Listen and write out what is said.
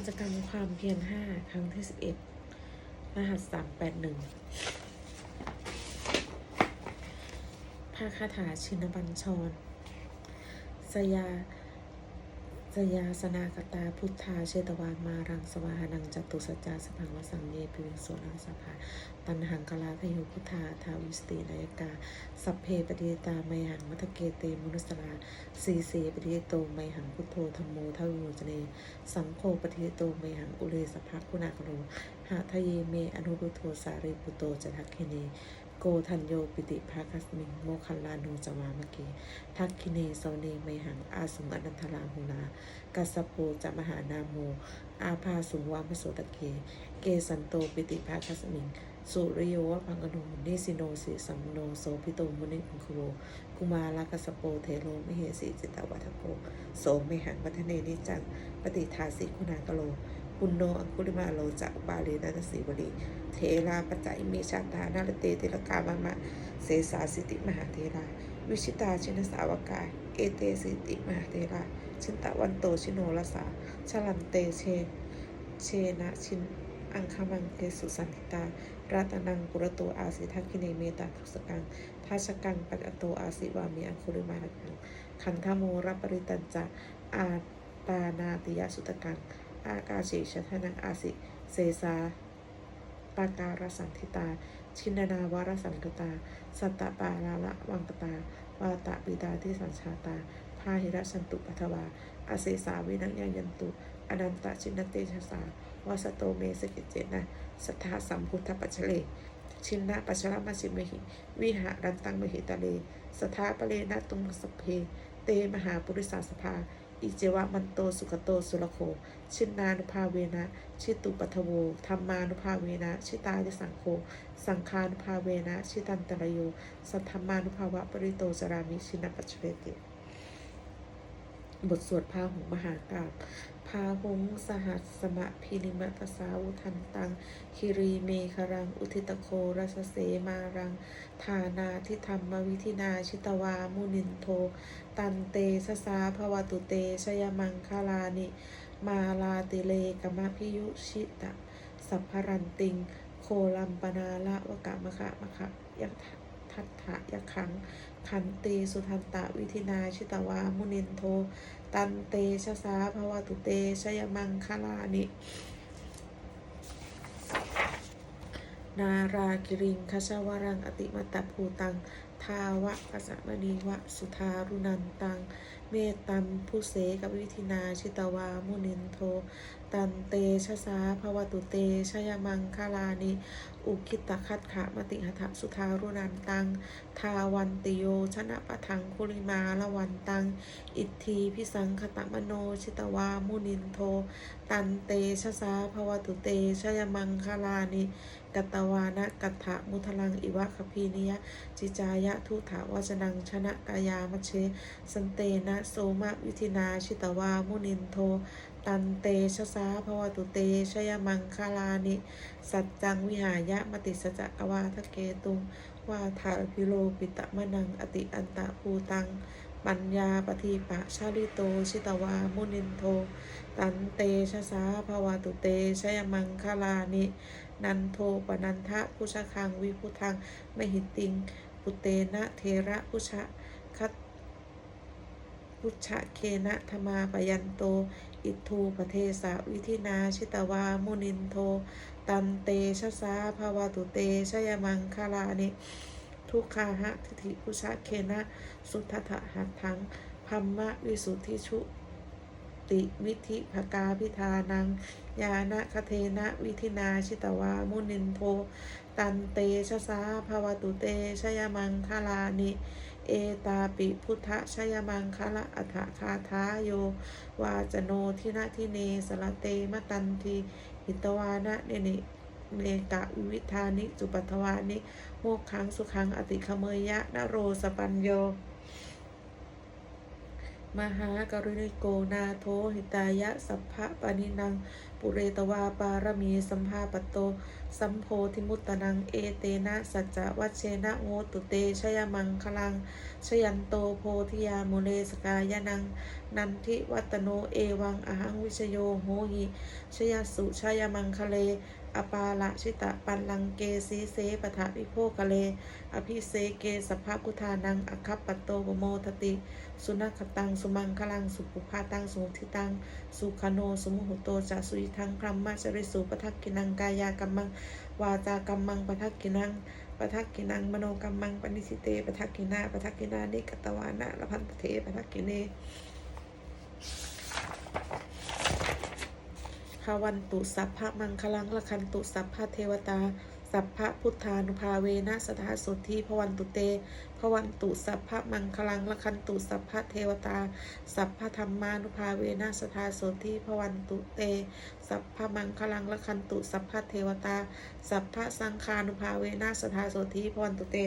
กิจกรรมความเพียรห้าครั้งที่สิบเอ็ดรหัสสามแปดหนึ่งภาคาถาชินบัญชร สยา สยาสนากตาพุทธาเชตวามารังสวาหนังจตุสจาสพังวสังเยปิวิโสรังสภา ตันหังกลาพยุพุทธาทาวิสตินายกา สัพเพปฏิยตาไมหังมัทเกเตมุนุสลาสีเสปฏิยโตไมหังพุทโธธรรมโมทวิโมจเน สังโฆปฏิยโตไมหังอุเลสภะคุณากโรหะทะเยเมอนุรุโทสารีปุโตจะทักขิเนโกทันโยปิติภาคัสมิงโมคัลลานูจวามะเก ทักขิเนโซเนไมหังอาสุงอนันทราหุนากัสสโปจะมหานาโม อาภาสุงวามโสตะเก เกสันโตปิติภาคัสมิง สุริโยวะพังกโนนิสิโนสิสัมโนโสพิโตมุนิคุโวกุมาลกัสโปเทโลมิเหสีจิตตวัฏโกโสเมหังวัฒเนนิจังปฏิทาสิคุณากโลปุณโนอังคุลิมาโลจะอุบาลีนันสีวลีเทราปัจจัยมีชันทานาลเตติลกามามะเสสาสิติมหาเทรา วิชิตาชินสาวกายเอเตสิติมหาเทราชินตะวันโตชิโนรสาชลันเตเชเชนะชินอังคมังเกสุสันติตา รัตนังปุรโตอาสิทักขิเนเมตาทุสกังทัชกังปัจจโตอาสิวามีอังคุลิมานังคันธโมรปริตันจะอาตานาติยสุตกัง อากาศิชทนังอาสิเสสาปาการสันทิตา ชินนาวารสังกตา สัตตปาลาละวังกตาวาตะปิดาที่สัญชาตา พาหิระสันตุปัทวาอาเสสาวินังยังยันตุ อนันตชินเตชะสา วสโตเมสกิเจนะสัทธาสัมพุทธปัจเจเลชินนะปัจฉรมาสิมหิ วิหารันตังมหิตาเลสทาปเลนะตุงสเพ เตมหาปุริสาสภา อิเจวะมันโตสุขโตสุรโค ชินนานุภาเวนะ ชิตุปัทโวธรรมานุภาเวนะ ชิตายสังโฆสังคานุภาเวนะ ชิตันตรโย สัทธรรมานุภาวะปริโตจรามิชินปัจเจติ บทสวดพาหงมหากาบพาหงสหัสสมะพินิมัตสาวุทันตัง คิรีเมครัง อุทิตโครัสเสมารังทานาทิธรรมวิธินาชิตวามุนินโท ตันเตสสาภวตุเตชยมังคลานิ มาลาติเลกมะพิยุชิตะ สัพพรันติง โคลัมปนาละวกะมะคะมะคะยักทะ ทัตถะยะขัง ขันตีสุทันตะวิธินาชิตวามุนินโท ตันเตชะสาภวตุเตชยมังคลานิ นารากิริงคชาวรังอติมตะภูตัง ทาวะกัสมณีวะสุทารุนันตัง เมตตัมผู้เสกับวิธินาชิตวามุนินโท ตันเตชะสาภวตุเตชยมังคลานิ อุคิตคัตขะมติหทะสุทารุนันตัง ทาวันติโยชนะปะทังคุริมาละวันตัง อิทธีพิสังคตมโนชิตวามุนินโท ตันเตชะสาภวตุเตชยมังคลานิกัตวานะกัตถะมุทลังอิวะคพีนิยจิจายะทุถาวจนังชนะกายามชเชสันเตนะโสมะวิธินาชิตวามุนินโท ตันเตชะสาภวตุเตชยมังคาลานิ สัจจังวิหายะมติสจะกวาทะเกตุงวาทาพิโลปิตะมะนังอติอันตะภูตัง ปัญญาปฏิปะชาลิโตชิตวามุนินโท ตันเตชะสาภวตุเตชยมังคาลานิ นันโทปนันทะพุชคังวิพุทังมหิติง ปุเตนะเทระพุชะคัต พุชะเคนะธมาปยันโต อิทูปเทสะวิธินาชิตวามุนินโท ตันเตชะสาภาวตุเตชยมังคลานิทุกขาหะทิฏฐิพุชะเคนะ สุทัถะหัตถังพัมมะวิสุทธิชุติวิธิภกาพิธานัง ยานะคเทนะวิธินาชิตวามุนินโท ตันเตชะสาภาวตุเตชยมังคลานิ เอตาปิพุทธชยมังคละอัฏฐคาทาโย วาจโนทินะทิเนสละเตมะตันทีหิตวานะเนเนเนกะวิวิธานิ จุปัทวานิ โมกขังสุขังอติขเมยยะนโรสปัญโย มหากรุณิโกนาโทหิตายะสัพพะปานินัง ปุเรตวาปารมีสัมภาปโต สัมโพธิมุตตนังเอเตนะสัจจะวัชเชนะโงตุเตชยมังคลัง ชยันโตโพธิยาโมเลสกายนัง นันทิวัตโนเอวังอหังวิชโยโหหิชยสุชยมังคเล อปาละชิตะปันลังเกสีเสปทะวิโภคะเล อภิเสเกสัพพกุทานังอคัปปโตปโมทติ สุนัขตัง สุมังคลัง สุปุภาตัง สุทิตัง สุขโน สุมุหุโตจะสุยทังพรหมาจริสุปทักกินังกายากรรมัง วาจากรรมังปทักกินังปทักกินังมโนกรรมังปณิสิเตปทักกินาปทักกินานิกตวานะละพันเทปทักกิเน ภาวันตุสัพพะมังคลังละคันตุสัพพะเทวตา สัพพะพุทธานุภาเวนะสทาสดทีพวันตุเตพวันตุสัพพะมังคลังละคันตุสัพพะเทวตา สัพพะธรรมานุภาเวนะสทาสดทีพวันตุเต สัพพะมังคลังละคันตุสัพพะเทวตา สัพพะสังฆานุภาเวนะสทาสดทีพวันตุเต